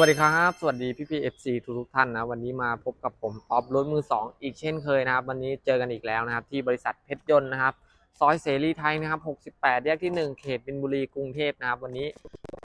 วัสดีครับ สวัสดีพี่พีเอฟซีทุกทุกท่านนะ วันนี้มาพบกับผมท็อปรถมือสองอีกเช่นเคยนะครับ วันนี้เจอกันอีกแล้วนะครับ ที่บริษัทเพชรยนต์นะครับ ซอยเสรีไทยนะครับ 68 แยกที่ 1 เขตบินบุรีกรุงเทพนะครับ วันนี้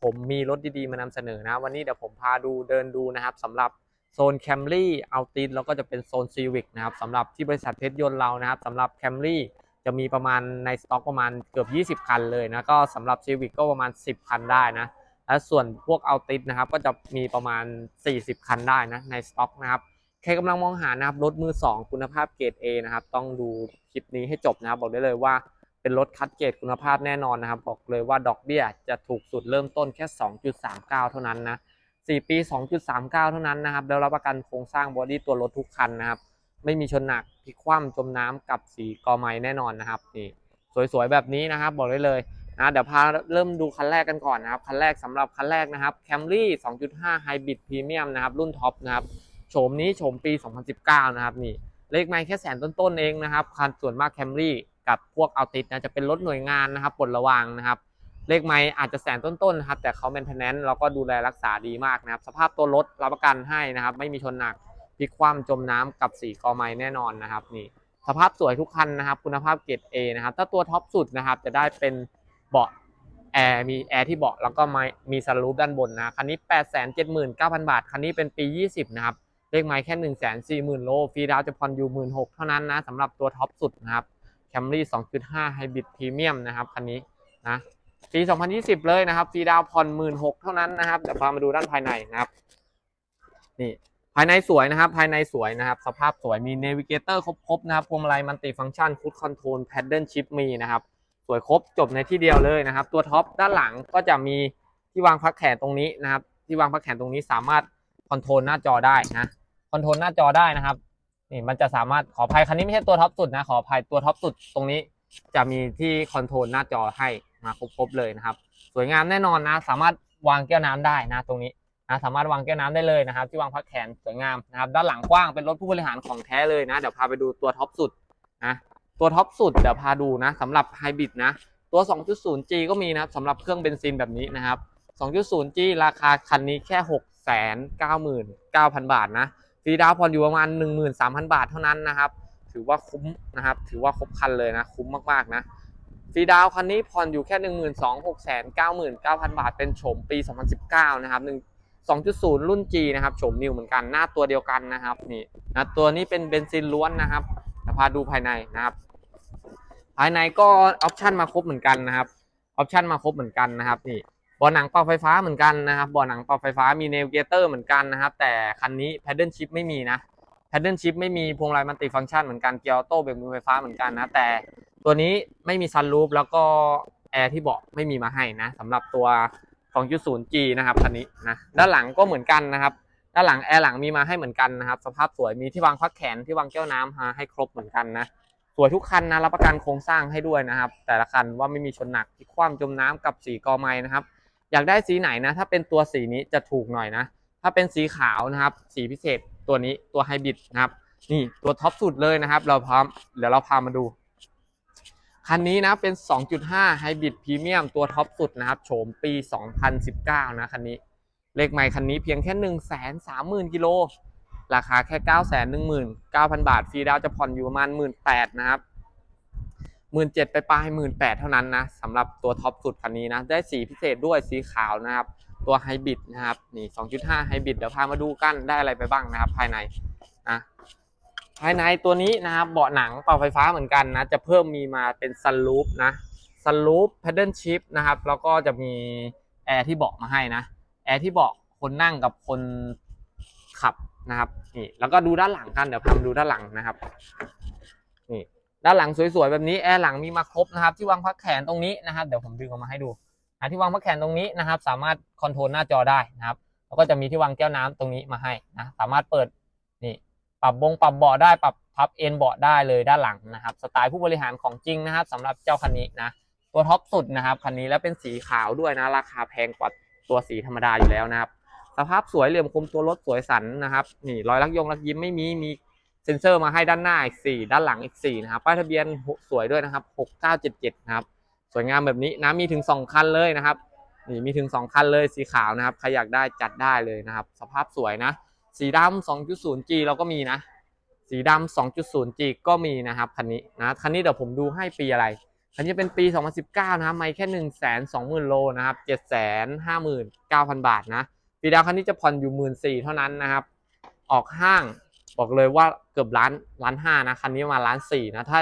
ผมมีรถดีๆ มานำเสนอนะ วันนี้เดี๋ยวผมพาดูเดินดูนะครับสำหรับโซนแคมรี่เอาตินแล้วก็จะเป็นโซนซีวิกนะครับสำหรับที่บริษัทเพชรยนต์เรานะครับสำหรับแคมรี่จะมีประมาณในสต็อกประมาณเกือบ 20 คันเลยนะก็สำหรับซีวิกก็ประมาณ 10 คันได้นะ และส่วนพวกเอาติดนะครับก็จะมีประมาณ 40 คันได้นะในสต็อกนะครับใครกำลังมองหานะครับรถมือ 2 คุณภาพเกรด A นะครับต้องดูคลิปนี้ให้จบนะครับบอกได้เลยว่าเป็นรถคัดเกรดคุณภาพแน่นอนนะครับบอกเลยว่าดอกเบี้ยจะถูกสุดเริ่มต้นแค่ 2.39 เท่านั้นนะ4ปี 2.39 เท่านั้นนะครับแล้วรับประกันโครงสร้างบอดี้ตัวรถทุกคันนะครับไม่มีชนหนักพลิกคว่ำจมน้ำกับสีกอไม้แน่นอนนะครับนี่สวยๆแบบนี้นะครับบอกได้เลย นะเดี๋ยวพาเริ่มดูคันแรกกันก่อนนะครับ คันแรกสำหรับคันแรกนะครับ Camry 2.5 Hybrid Premium นะครับรุ่นท็อปนะครับโฉมนี้โฉมปี 2019 นะครับนี่เลขไมล์แค่แสนต้นๆเองนะครับคันส่วนมาก Camry กับพวกเอาติดนะจะเป็นรถหน่วยงานนะครับปลดระวางนะครับ เลขไมล์อาจจะแสนต้นๆนะครับแต่เขาแมนเทนแนนซ์แล้วก็ดูแลรักษาดีมากนะครับ สภาพตัวรถรับประกันให้นะครับ ไม่มีชนหนักพลิกคว่ำจมน้ำกับสีกอไม้แน่นอนนะครับนี่สภาพสวยทุกคันนะครับ คุณภาพเกรด A นะครับถ้าตัวท็อปสุดนะครับจะได้เป็น เบาะแอร์มีแอร์ที่เบาะแล้วก็ไมีมีสลูปด้านบนนะคันนี้ 879,000 บาท คันนี้เป็นปี 20 นะครับ เลขไม้แค่ 140,000 โลฟรีดาวจะผ่อนอยู่ 16,000เท่านั้นนะสำหรับตัวท็อปสุดนะครับ Camry 2.5 Hybrid Premium นะครับคันนี้นะปี 2020 เลยนะครับฟรีดาวน์ผ่อน 16,000เท่านั้นนะครับเดี๋ยวพามาดูด้านภายในนะครับนี่ภายในสวยนะครับ ภายในสวยนะครับ สภาพสวยมีเนวิเกเตอร์ครบๆนะครับพวงมาลัยมัลติฟังก์ชันคูดคอนโทรลแพดเดิลชิพมีนะครับ สวยครบจบในที่เดียวเลยนะครับ ตัวท็อปด้านหลังก็จะมีที่วางพักแขนตรงนี้นะครับ ที่วางพักแขนตรงนี้สามารถคอนโทรลหน้าจอได้นะคอนโทรลหน้าจอได้นะครับนี่มันจะสามารถขออภัยคันนี้ไม่ใช่ตัวท็อปสุดนะขออภัยตัวท็อปสุดตรงนี้จะมีที่คอนโทรลหน้าจอให้มาครบๆเลยนะครับ สวยงามแน่นอนนะ สามารถวางแก้วน้ำได้นะตรงนี้นะสามารถวางแก้วน้ำได้เลยนะครับ ที่วางพักแขนสวยงามนะครับ ด้านหลังกว้างเป็นรถผู้บริหารของแท้เลยนะ เดี๋ยวพาไปดูตัวท็อปสุดนะ ตัวท็อปสุดเดี๋ยวพาดูนะสำหรับไฮบริดนะ ตัว 2.0G ก็มีนะครับสำหรับเครื่องเบนซินแบบนี้นะครับ 2.0G ราคาคันนี้แค่ 699,000 บาทนะฟรีดาวผ่อนอยู่ประมาณ 13,000 บาทเท่านั้นนะครับ ถือว่าคุ้มนะครับ ถือว่าครบคันเลยนะ คุ้มมากๆนะฟรีดาวคันนี้ผ่อนอยู่แค่ 12,699,000บาท เป็นโฉมปี 2019 นะครับ2.0 รุ่น G นะครับโฉมนิวเหมือนกันหน้าตัวเดียวกันนะครับนี่นะตัวนี้เป็นเบนซินล้วนนะครับเดี๋ยวพาดูภายในนะครับ ภายในก็ออปชันมาครบเหมือนกันนะครับออปชันมาครบเหมือนกันนะครับนี่เบาะหนังเป่าไฟฟ้าเหมือนกันนะครับเบาะหนังเป่าไฟฟ้ามีเนวิเกเตอร์เหมือนกันนะครับ แต่คันนี้ Paddle Shift ไม่มีนะ Paddle Shift ไม่มีพวงมาลัยมัลติฟังก์ชันเหมือนกันเกียร์ออโต้เบรกมือไฟฟ้าเหมือนกันนะแต่ตัวนี้ไม่มีซันรูฟแล้วก็แอร์ที่เบาะไม่มีมาให้นะสำหรับตัว 2.0G นะครับคันนี้นะด้านหลังก็เหมือนกันนะครับด้านหลังแอร์หลังมีมาให้เหมือนกันนะครับ สภาพสวยมีที่วางพักแขนที่วางแก้วน้ำมาให้ครบเหมือนกันนะ สวยทุกคันนะรับประกันโครงสร้างให้ด้วยนะครับ แต่ละคันว่าไม่มีชนหนักที่คว่ำจมน้ำกับสีกอไม้นะครับ อยากได้สีไหนนะ ถ้าเป็นตัวสีนี้จะถูกหน่อยนะ ถ้าเป็นสีขาวนะครับ สีพิเศษตัวนี้ตัวไฮบริดนะครับ นี่ตัวท็อปสุดเลยนะครับ เราพร้อมเดี๋ยวเราพามาดูคันนี้นะเป็น 2.5 Hybrid Premium ตัวท็อปสุดนะครับโฉมปี 2019 นะคันนี้ เลขใหม่คันนี้เพียงแค่ 130,000กิโล ราคาแค่ 919,000 บาท ฟรีดาวจะผ่อนอยู่ประมาณ 18,000นะครับ 17,000ไปปลาย18,000 เท่านั้นนะสำหรับตัวท็อปสุดคันนี้นะ ได้สีพิเศษด้วยสีขาวนะครับ ตัวไฮบริดนะครับ นี่ 2.5ไฮบริดเดี๋ยวพามาดูกันได้อะไรไปบ้างนะครับ ภายในนะภายในตัวนี้นะครับ เบาะหนังเป่าไฟฟ้าเหมือนกันนะ จะเพิ่มมีมาเป็นซันรูฟนะซันรูฟแพดเดิลชิพนะครับ แล้วก็จะมีแอร์ที่เบาะมาให้นะ แอร์ที่เบาะคนนั่งกับคนขับ นะครับนี่แล้วก็ดูด้านหลังกันเดี๋ยวพามาดูด้านหลังนะครับนี่ด้านหลังสวยๆแบบนี้แอร์หลังมีมาครบนะครับ ที่วางพักแขนตรงนี้นะครับเดี๋ยวผมดึงออกมาให้ดูที่วางพักแขนตรงนี้นะครับ สามารถคอนโทรลหน้าจอได้นะครับแล้วก็จะมีที่วางแก้วน้ำตรงนี้มาให้นะสามารถเปิดนี่ปรับบงปรับเบาะได้ปรับพับเอ็นเบาะได้เลยด้านหลังนะครับสไตล์ผู้บริหารของจริงนะครับสำหรับเจ้าคันนี้นะตัวท็อปสุดนะครับคันนี้แล้วเป็นสีขาวด้วยนะ ราคาแพงกว่าตัวสีธรรมดาอยู่แล้วนะครับ สภาพสวยเหลี่ยมคมตัวรถสวยสันนะครับนี่รอยลักยงลักยิ้มไม่มีมีเซ็นเซอร์มาให้ด้านหน้าอีก4ด้านหลังอีก4นะครับป้ายทะเบียนสวยด้วยนะครับ 6977 นะครับ สวยงามแบบนี้นะมีถึง 2 คันเลยนะครับนี่มีถึง 2 คันเลยสีขาวนะครับใครอยากได้จัดได้เลยนะครับ สภาพสวยนะ สีดำ 2.0G เราก็มีนะ สีดำ 2.0G ก็มีนะครับคันนี้นะคันนี้เดี๋ยวผมดูให้ปีอะไรคันนี้เป็นปี 2019 นะครับไม่แค่ 1 2 0 0 0 0โลนะครับ759,000 บาทนะ ปีดาวคันนี้จะผ่อนอยู่1 4ื่นสี่เท่านั้นนะครับ ออกห้างบอกเลยว่าเกือบล้านล้านห้านะคันนี้มาล้านสี่นะถ้า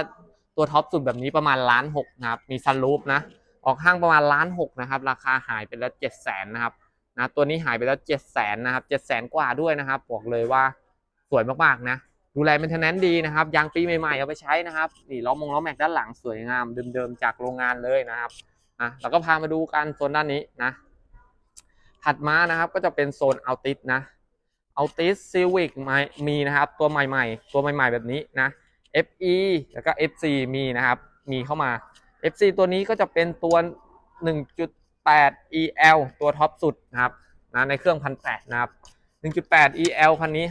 ตัวท็อปสุดแบบนี้ประมาณล้านหกนะครับมีซันรูฟนะออกห้างประมาณล้านหกนะครับราคาหายไปแล้วเจ็ดแสนนะครับนะตัวนี้หายไปแล้วเจ็ดแสนนะครับเจ็ดแสนกว่าด้วยนะครับบอกเลยว่าสวยมากๆนะดูแลเป็นเทนแนนดีนะครับยางปีใหม่ๆเอาไปใช้นะครับนี่ล้อมงล้อแม็กด้านหลังสวยงามเดิมๆจากโรงงานเลยนะครับอะแล้วก็พามาดูกันโซนด้านนี้นะ ถัดมานะครับก็จะเป็นโซนอัลติสนะอัลติสซีวิกมีนะครับ ตัวใหม่ๆ ตัวใหม่ ๆ แบบนี้นะ FE แล้วก็ FC มีนะครับ มีเข้ามา FC ตัวนี้ก็จะเป็นตัว 1.8 EL ตัวท็อปสุดนะครับนะในเครื่อง1,800นะครับ 1.8 EL คันนี้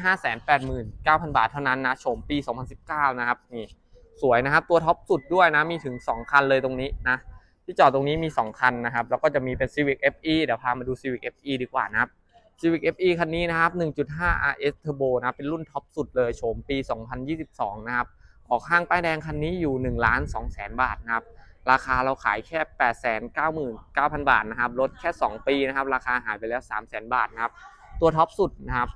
589,000 บาทเท่านั้นนะโฉมปี 2019 นะครับนี่สวยนะครับ ตัวท็อปสุดด้วยนะ มีถึง 2 คันเลยตรงนี้นะ ที่จอดตรงนี้มี 2 คันนะครับ แล้วก็จะมีเป็น Civic FE เดี๋ยวพามาดู Civic FE ดีกว่านะครับ Civic FE คันนี้นะครับ 1.5 RS Turbo นะเป็นรุ่นท็อปสุดเลยโฉมปี 2022 นะครับ ออกห้างป้ายแดงคันนี้อยู่ 1 ล้าน2แสนบาทนะครับ ราคาเราขายแค่ 899,000 บาทนะครับลดแค่ 2 ปีนะครับ ราคาหายไปแล้ว 3 0 0 0 0 0 บาทนะครับ ตัวท็อปสุดนะครับ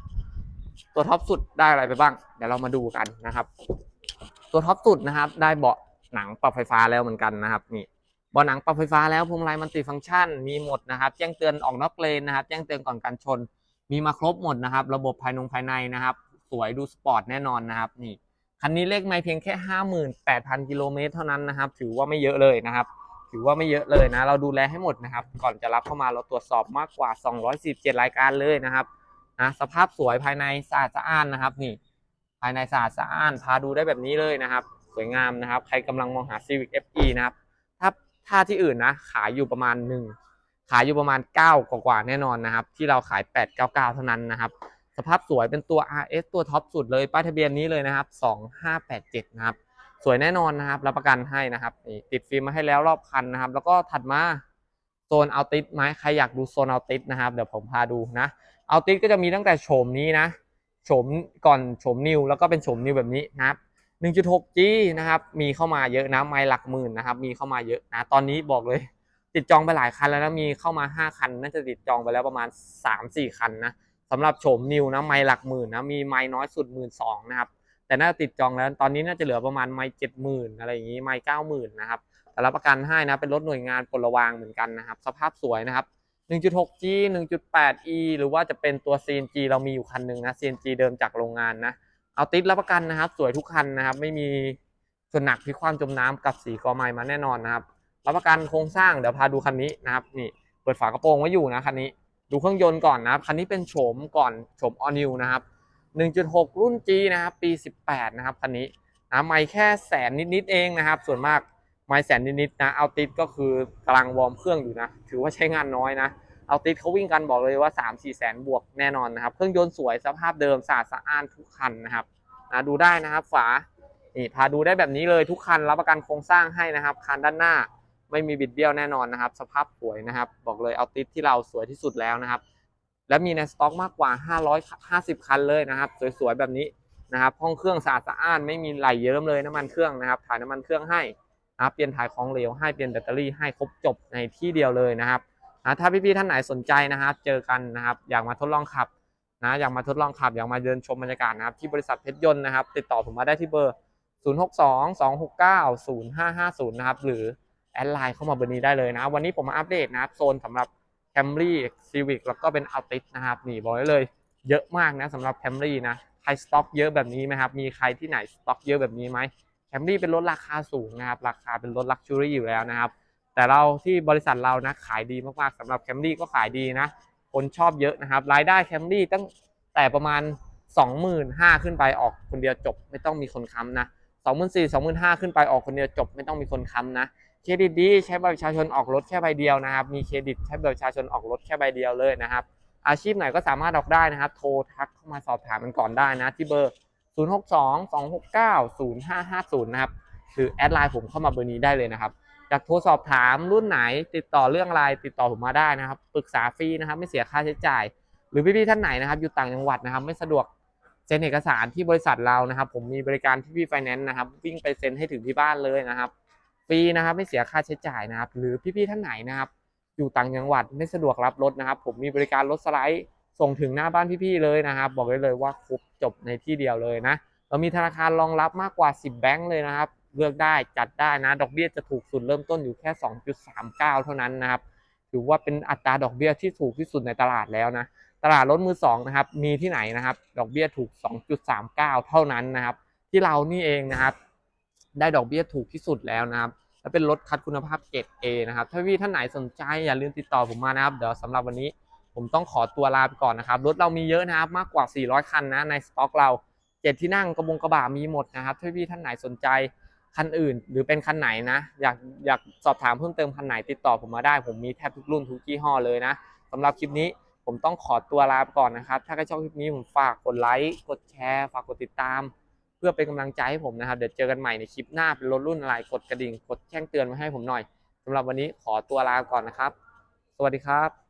ตัวท็อปสุดได้อะไรไปบ้าง เดี๋ยวเรามาดูกันนะครับ ตัวท็อปสุดนะครับ ได้เบาะหนังปรับไฟฟ้าแล้วเหมือนกันนะครับนี่ บาะหนังปรับไฟฟ้าแล้วพวงมาลัยมันติฟังก์ชันมีหมดนะครับ แจ้งเตือนออกนอกเลนนะครับ แจ้งเตือนก่อนการชน มีมาครบหมดนะครับ ระบบภายนงภายในนะครับ สวยดูสปอร์ตแน่นอนนะครับ นี่คันนี้เลขไม่เพียงแค่ 58,000กิโลเมตรเท่านั้นนะครับ ถือว่าไม่เยอะเลยนะครับ ถือว่าไม่เยอะเลยนะ เราดูแลให้หมดนะครับ ก่อนจะรับเข้ามาเราตรวจสอบมากกว่า 247 รายการเลยนะครับนะสภาพสวยภายในสะอาดสะอ้านนะครับ นี่ ภายในสะอาดสะอ้านพาดูได้แบบนี้เลยนะครับ สวยงามนะครับ ใครกำลังมองหา Civic FE นะครับ ถ้าที่อื่นนะ ขายอยู่ประมาณหนึ่งขายอยู่ประมาณ 9 กว่าๆแน่นอนนะครับ ที่เราขาย 899 เท่านั้นนะครับ สภาพสวยเป็นตัว RS ตัวท็อปสุดเลย ป้ายทะเบียนนี้เลยนะครับ 2587 นะครับ สวยแน่นอนนะครับ รับประกันให้นะครับนี่ติดฟิล์มมาให้แล้วรอบคันนะครับ แล้วก็ถัดมาโซนเอาติสไหมใครอยากดูโซนเอาติสนะครับ เดี๋ยวผมพาดูนะ เอาติสก็จะมีตั้งแต่โฉมนี้นะ โฉมก่อนโฉมนิว แล้วก็เป็นโฉมนิวแบบนี้นะครับ 1.6G นะครับ มีเข้ามาเยอะนะ ไม่หลักหมื่นนะครับ มีเข้ามาเยอะนะ ตอนนี้บอกเลย ติดจองไปหลายคันแล้วนะ มีเข้ามา 5 คัน น่าจะติดจองไปแล้วประมาณ 3-4 คันนะสำหรับโฉมนิวนะ ไม่หลักหมื่นนะ มีไม่น้อยสุดหมื่นสองนะครับ แต่น่าจะติดจองแล้ว ตอนนี้น่าจะเหลือประมาณไม่เจ็ดหมื่นอะไรอย่างนี้ ไม่เก้าหมื่นนะครับ แต่รับประกันให้นะ เป็นรถหน่วยงานปลระวางเหมือนกันนะครับ สภาพสวยนะครับ 1.6G 1.8E หรือว่าจะเป็นตัว CNG เรามีอยู่คันหนึ่งนะ CNG เดิมจากโรงงานนะ เอาติดรับประกันนะครับ สวยทุกคันนะครับ ไม่มีส่วนหนักพิกความจมน้ำกับสีกอไม้มาแน่นอนนะครับรับประกันโครงสร้างเดี๋ยวพาดูคันนี้นะครับนี่เปิดฝากระโปรงไว้อยู่นะคันนี้ดูเครื่องยนต์ก่อนนะครับคันนี้เป็นโฉมก่อนโฉมออนิวนะครับ 1.6 รุ่น G นะครับปี 18 นะครับคันนี้นะไม่แค่แสนนิดๆเองนะครับ ส่วนมากไม่แสนนิดๆนะเอาติดก็คือกำลังวอร์มเครื่องอยู่นะ ถือว่าใช้งานน้อยนะ เอาติดเขาวิ่งกันบอกเลยว่า 3 4แสนบวกแน่นอนนะครับ เครื่องยนต์สวยสภาพเดิมสะอาดสะอ้านทุกคันนะครับนะดูได้นะครับฝานี่พาดูได้แบบนี้เลยทุกคันรับประกันโครงสร้างให้นะครับคันด้านหน้าไม่มีบิดเบี้ยวแน่นอนนะครับ สภาพสวยนะครับ บอกเลยเอาติดที่เราสวยที่สุดแล้วนะครับ และมีในสต็อกมากกว่า 550 คันเลยนะครับ สวยๆแบบนี้นะครับห้องเครื่องสะอาดสะอ้านไม่มีไหลเยิ้มเลยน้ำมันเครื่องนะครับถ่ายน้ำมันเครื่องให้นะเปลี่ยนถ่ายของเหลวให้เปลี่ยนแบตเตอรี่ให้ครบจบในที่เดียวเลยนะครับ นะถ้าพี่ๆท่านไหนสนใจนะครับ เจอกันนะครับ อยากมาทดลองขับนะอยากมาทดลองขับ อยากมาเดินชมบรรยากาศนะครับ ที่บริษัทเพชรยนต์นะครับ ติดต่อผมมาได้ที่เบอร์ 0622690550 นะครับ หรือแอดไลน์เข้ามาเบอร์นี้ได้เลยนะ วันนี้ผมมาอัปเดตนะครับ โซนสำหรับ Camry Civic แล้วก็เป็น Altis นะครับ นี่บอกได้เลย เยอะมากนะสำหรับ Camry นะ ใครสต็อกเยอะแบบนี้ไหมครับ มีใครที่ไหนสต็อกเยอะแบบนี้ไหม Camry เป็นรถราคาสูงนะครับ ราคาเป็นรถลักชัวรี่อยู่แล้วนะครับ แต่เราที่บริษัทเรานะขายดีมากๆสำหรับ Camry ก็ขายดีนะ คนชอบเยอะนะครับ รายได้ Camry ตั้งแต่ประมาณ 25,000ขึ้นไปออกคนเดียวจบ ไม่ต้องมีคนค้ำนะ24,000 25,000ขึ้นไปออกคนเดียวจบ ไม่ต้องมีคนค้ำนะเครดิตดีใช้บัตรประชาชนออกรถแค่ใบเดียวนะครับ มีเครดิตใช้บัตรประชาชนออกรถแค่ใบเดียวเลยนะครับ อาชีพไหนก็สามารถออกได้นะครับ โทรทักเข้ามาสอบถามกันก่อนได้นะ ที่เบอร์ 0622690550 นะครับ หรือแอดไลน์ผมเข้ามาเบอร์นี้ได้เลยนะครับ อยากโทรสอบถามรุ่นไหนติดต่อเรื่องอะไรติดต่อผมมาได้นะครับปรึกษาฟรีนะครับไม่เสียค่าใช้จ่าย หรือพี่ๆท่านไหนนะครับ อยู่ต่างจังหวัดนะครับ ไม่สะดวกเซ็นเอกสารที่บริษัทเรานะครับ ผมมีบริการที่พี่ไฟแนนซ์นะครับ วิ่งไปเซ็นให้ถึงที่บ้านเลยนะครับฟรีนะครับไม่เสียค่าใช้จ่ายนะครับ หรือพี่ๆท่านไหนนะครับ อยู่ต่างจังหวัดไม่สะดวกรับรถนะครับ ผมมีบริการรถสไลด์ส่งถึงหน้าบ้านพี่ๆเลยนะครับ บอกได้เลยว่าครบจบในที่เดียวเลยนะเรามีธนาคารรองรับมากกว่า 10 แบงค์เลยนะครับ เลือกได้จัดได้นะ ดอกเบี้ยจะถูกสุดเริ่มต้นอยู่แค่ 2.39 เท่านั้นนะครับ ถือว่าเป็นอัตราดอกเบี้ยที่ถูกที่สุดในตลาดแล้วนะ ตลาดรถมือสองนะครับ มีที่ไหนนะครับ ดอกเบี้ยถูก 2.39 เท่านั้นนะครับ ที่เรานี่เองนะครับ ได้ดอกเบี้ยถูกที่สุดแล้วนะครับ และเป็นรถคัดคุณภาพเกรด A นะครับ ถ้าพี่ท่านไหนสนใจอย่าลืมติดต่อผมมานะครับ เดี๋ยวสำหรับวันนี้ผมต้องขอตัวลาไปก่อนนะครับ รถเรามีเยอะนะครับ มากกว่า 400 คันนะในสต็อกเราเจ็ดที่นั่งกระบงกระบะมีหมดนะครับ ถ้าพี่ท่านไหนสนใจ คันอื่น หรือเป็นคันไหนนะ อยากอยากสอบถามเพิ่มเติมคันไหนติดต่อผมมาได้ ผมมีแทบทุกรุ่นทุกยี่ห้อเลยนะสำหรับคลิปนี้ผมต้องขอตัวลาไปก่อนนะครับ ถ้าใครชอบคลิปนี้ผมฝากกดไลค์ กดแชร์ ฝากกดติดตาม เพื่อเป็นกำลังใจให้ผมนะครับ เดี๋ยวเจอกันใหม่ในคลิปหน้าเป็นรถรุ่นอะไร กดกระดิ่ง กดแจ้งเตือนมาให้ผมหน่อยสำหรับวันนี้ขอตัวลาก่อนนะครับ สวัสดีครับ